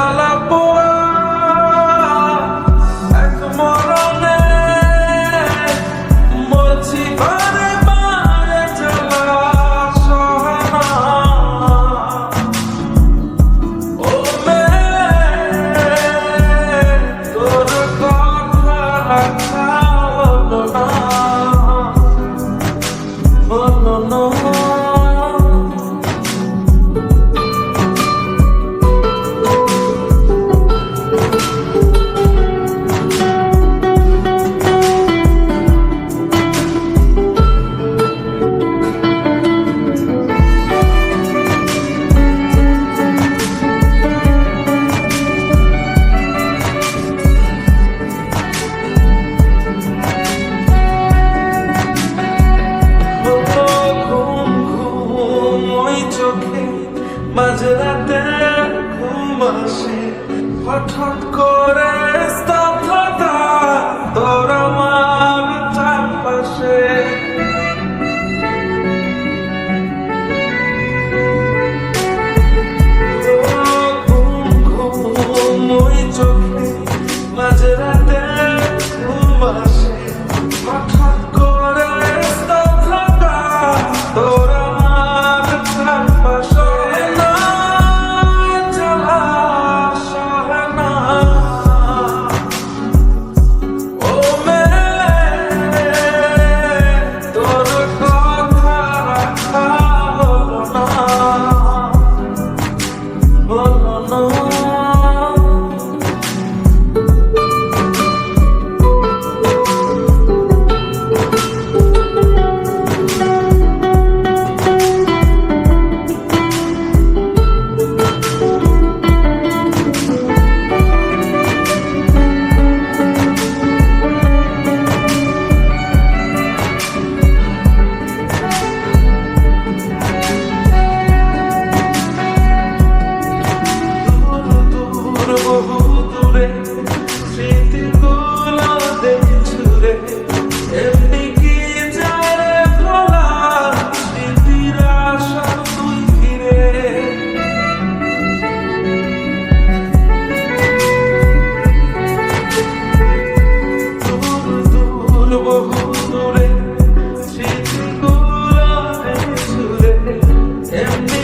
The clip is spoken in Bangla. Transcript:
I love you. মাঝে রাতে হঠাৎ করে স্তব্ধতা তোর আমার চারপাশে ঘুম ঘুম ওই চোখে Oh, no, no. Every